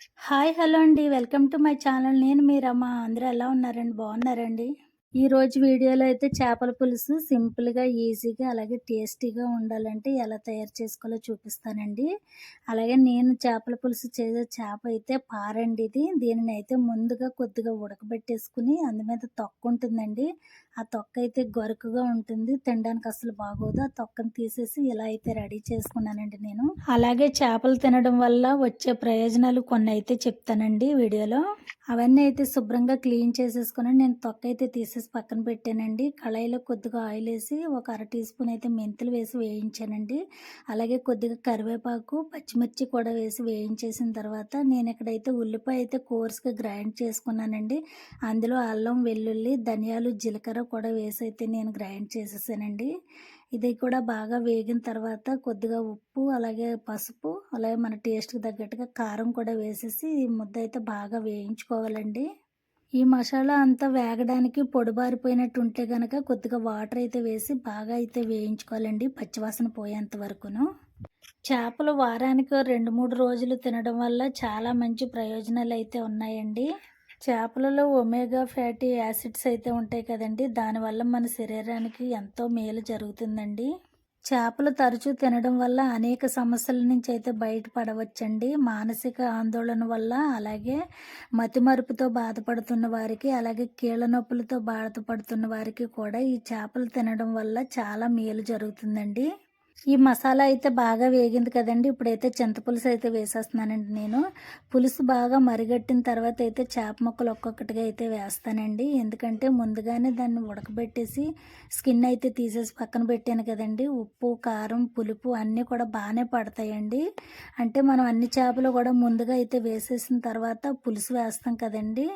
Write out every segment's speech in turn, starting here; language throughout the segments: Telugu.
హాయ్ హలో అండి. Welcome to my channel. నేను మీరమ్మ అందరూ ఎలా ఉన్నారండి? బాగున్నారండి ఈరోజు వీడియోలో అయితే చేపల పులుసు సింపుల్గా ఈజీగా అలాగే టేస్టీగా ఉండాలంటే ఎలా తయారు చేసుకోవాలో చూపిస్తానండి. అలాగే నేను చేపల పులుసు చేసే చేప అయితే పారండి ఇది. దీనిని అయితే ముందుగా కొద్దిగా ఉడకబెట్టేసుకుని అందు మీద తొక్క ఉంటుందండి. ఆ తొక్క అయితే గొరకుగా ఉంటుంది. తినడానికి అసలు బాగోదు. ఆ తొక్కను తీసేసి ఇలా అయితే రెడీ చేసుకున్నానండి నేను. అలాగే చేపలు తినడం వల్ల వచ్చే ప్రయోజనాలు కొన్ని అయితే చెప్తానండి వీడియోలో. అవన్నీ అయితే శుభ్రంగా క్లీన్ చేసేసుకుని నేను తొక్క అయితే తీసేసి పక్కన పెట్టానండి. కళాయిలో కొద్దిగా ఆయిల్ వేసి ఒక అర టీ స్పూన్ అయితే మెంతులు వేసి వేయించానండి. అలాగే కొద్దిగా కరివేపాకు పచ్చిమిర్చి కూడా వేసి వేయించేసిన తర్వాత నేను ఇక్కడైతే ఉల్లిపాయ అయితే కోర్స్గా గ్రైండ్ చేసుకున్నానండి. అందులో అల్లం వెల్లుల్లి ధనియాలు జీలకర్ర కూడా వేసి అయితే నేను గ్రైండ్ చేసేసానండి. ఇది కూడా బాగా వేగిన తర్వాత కొద్దిగా ఉప్పు అలాగే పసుపు అలాగే మన టేస్ట్కి తగ్గట్టుగా కారం కూడా వేసేసి ఈ ముద్ద అయితే బాగా వేయించుకోవాలండి. ఈ మసాలా అంతా వేగడానికి పొడిబారిపోయినట్టు ఉంటే కనుక కొద్దిగా వాటర్ అయితే వేసి బాగా అయితే వేయించుకోవాలండి పచ్చివాసన పోయేంత వరకును. చేపలు వారానికి రెండు మూడు రోజులు తినడం వల్ల చాలా మంచి ప్రయోజనాలు అయితే ఉన్నాయండి. చేపలలో ఒమేగా ఫ్యాటీ యాసిడ్స్ అయితే ఉంటాయి కదండి దానివల్ల మన శరీరానికి ఎంతో మేలు జరుగుతుందండి. చేపలు తరచూ తినడం వల్ల అనేక సమస్యల నుంచి అయితే బయటపడవచ్చండి. మానసిక ఆందోళన వల్ల అలాగే మతిమరుపుతో బాధపడుతున్న వారికి అలాగే కీళ్ళ నొప్పులతో బాధపడుతున్న వారికి కూడా ఈ చేపలు తినడం వల్ల చాలా మేలు జరుగుతుందండి. ఈ మసాలా అయితే బాగా వేగింది కదండి. ఇప్పుడైతే చింతపులుసు అయితే వేసేస్తున్నానండి నేను. పులుసు బాగా మరిగట్టిన తర్వాత అయితే చేప ముక్కలు ఒక్కొక్కటిగా అయితే వేస్తానండి. ఎందుకంటే ముందుగానే దాన్ని ఉడకబెట్టేసి స్కిన్ అయితే తీసేసి పక్కన పెట్టాను కదండి. ఉప్పు కారం పులుపు అన్నీ కూడా బాగానే పడతాయండి. అంటే మనం అన్ని చేపలు కూడా ముందుగా అయితే వేసేసిన తర్వాత పులుసు వేస్తాం కదండి.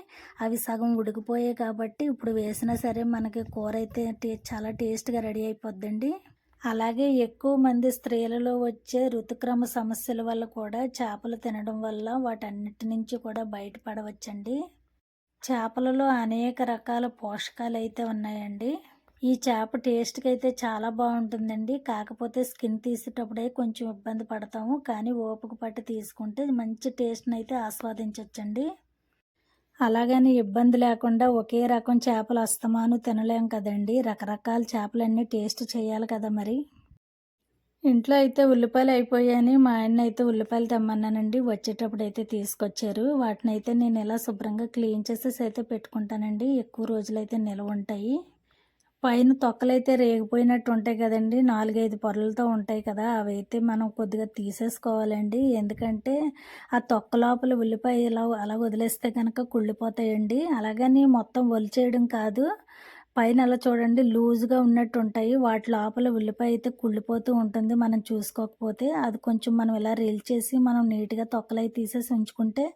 అవి సగం ఉడికిపోయాయి కాబట్టి ఇప్పుడు వేసినా సరే మనకి కూర అయితే చాలా టేస్ట్గా రెడీ అయిపోద్దండి. అలాగే ఎక్కువ మంది స్త్రీలలో వచ్చే ఋతుక్రమ సమస్యల వల్ల కూడా చేపలు తినడం వల్ల వాటన్నిటి నుంచి కూడా బయటపడవచ్చండి. చేపలలో అనేక రకాల పోషకాలు అయితే ఉన్నాయండి. ఈ చేప టేస్ట్కి అయితే చాలా బాగుంటుందండి. కాకపోతే స్కిన్ తీసేటప్పుడే కొంచెం ఇబ్బంది పడతాము. కానీ ఓపిక పట్టి తీసుకుంటే మంచి టేస్ట్ని అయితే ఆస్వాదించవచ్చండి అలాగని ఇబ్బంది లేకుండా ఒకే రకం చేపలు అస్తమాను తినలేం కదండి. రకరకాల చేపలన్నీ టేస్ట్ చేయాలి కదా మరి. ఇంట్లో అయితే ఉల్లిపాయలు అయిపోయాయని మా ఆయన అయితే ఉల్లిపాయలు తెమ్మన్నానండి. వచ్చేటప్పుడు అయితే తీసుకొచ్చారు. వాటిని అయితే నేను ఇలా శుభ్రంగా క్లీన్ చేసేసి అయితే పెట్టుకుంటానండి. ఎక్కువ రోజులైతే నిల్వ ఉంటాయి. పైన తొక్కలైతే రేగిపోయినట్టు ఉంటాయి కదండి. నాలుగైదు పొరలతో ఉంటాయి కదా. అవి అయితే మనం కొద్దిగా తీసేసుకోవాలండి. ఎందుకంటే ఆ తొక్క లోపల ఉల్లిపాయ ఇలా అలా వదిలేస్తే కనుక కుళ్ళిపోతాయండి. అలాగని మొత్తం ఒలిచేయడం కాదు. పైన అలా చూడండి లూజ్గా ఉన్నట్టు ఉంటాయి వాటి లోపల ఉల్లిపాయ అయితే కుళ్ళిపోతూ ఉంటుంది. మనం చూసుకోకపోతే అది కొంచెం మనం ఇలా రీల్ చేసి మనం నీట్గా తొక్కలై తీసేసి ఉంచుకుంటే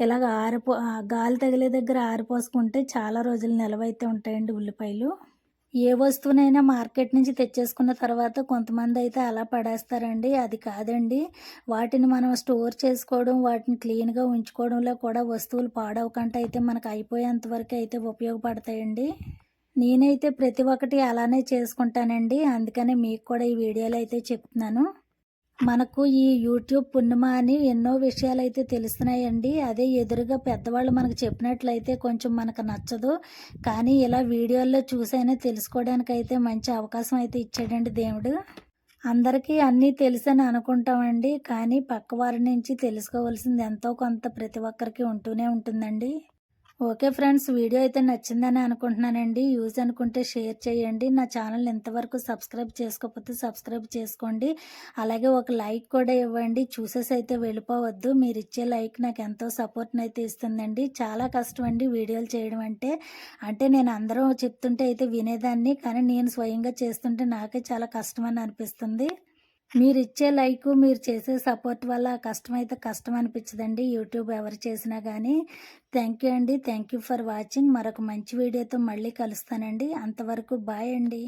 ఇలాగ ఆరిపో గాలి తగిలే దగ్గర ఆరిపోసుకుంటే చాలా రోజులు నిలవైతే ఉంటాయండి ఉల్లిపాయలు. ఏ వస్తువునైనా మార్కెట్ నుంచి తెచ్చేసుకున్న తర్వాత కొంతమంది అయితే అలా పడేస్తారండి. అది కాదండి. వాటిని మనం స్టోర్ చేసుకోవడం వాటిని క్లీన్గా ఉంచుకోవడంలో కూడా వస్తువులు పాడవకుండా అయితే మనకు అయిపోయేంత వరకు అయితే ఉపయోగపడతాయండి. నేనైతే ప్రతి ఒక్కటి అలానే చేసుకుంటానండి. అందుకనే మీకు కూడా ఈ వీడియోలో అయితే చెప్తున్నాను. మనకు ఈ యూట్యూబ్ పుణ్యమా అని ఎన్నో విషయాలు అయితే తెలుస్తున్నాయండి. అదే ఎదురుగా పెద్దవాళ్ళు మనకు చెప్పినట్లయితే కొంచెం మనకు నచ్చదు. కానీ ఇలా వీడియోల్లో చూసైనా తెలుసుకోవడానికి అయితే మంచి అవకాశం అయితే ఇచ్చాడండి దేవుడు. అందరికీ అన్నీ తెలుసని అనుకుంటామండి. కానీ పక్కవారి నుంచి తెలుసుకోవాల్సింది ఎంతో కొంత ప్రతి ఒక్కరికి ఉంటూనే ఉంటుందండి. ఓకే ఫ్రెండ్స్ వీడియో అయితే నచ్చిందని అనుకుంటున్నానండి. యూజ్ అనుకుంటే షేర్ చేయండి. నా ఛానల్ ఇంతవరకు సబ్స్క్రైబ్ చేసుకోకపోతే సబ్స్క్రైబ్ చేసుకోండి. అలాగే ఒక లైక్ కూడా ఇవ్వండి. చూసేసి అయితే వెళ్ళిపోవద్దు. మీరు ఇచ్చే లైక్ నాకు ఎంతో సపోర్ట్ని అయితే ఇస్తుందండి. చాలా కష్టం అండి వీడియోలు చేయడం అంటే. అంటే నేను అందరూ చెప్తుంటే అయితే వినేదాన్ని. కానీ నేను స్వయంగా చేస్తుంటే నాకే చాలా కష్టం అని అనిపిస్తుంది. మీరు ఇచ్చే లైక్ మీరు చేసే సపోర్ట్ వల్ల కష్టం అయితే కష్టం అనిపించదండి యూట్యూబ్ ఎవరు చేసినా కానీ థ్యాంక్ యూ అండి. Thank you for watching. మరొక మంచి వీడియోతో మళ్ళీ కలుస్తానండి. అంతవరకు బాయ్ అండి.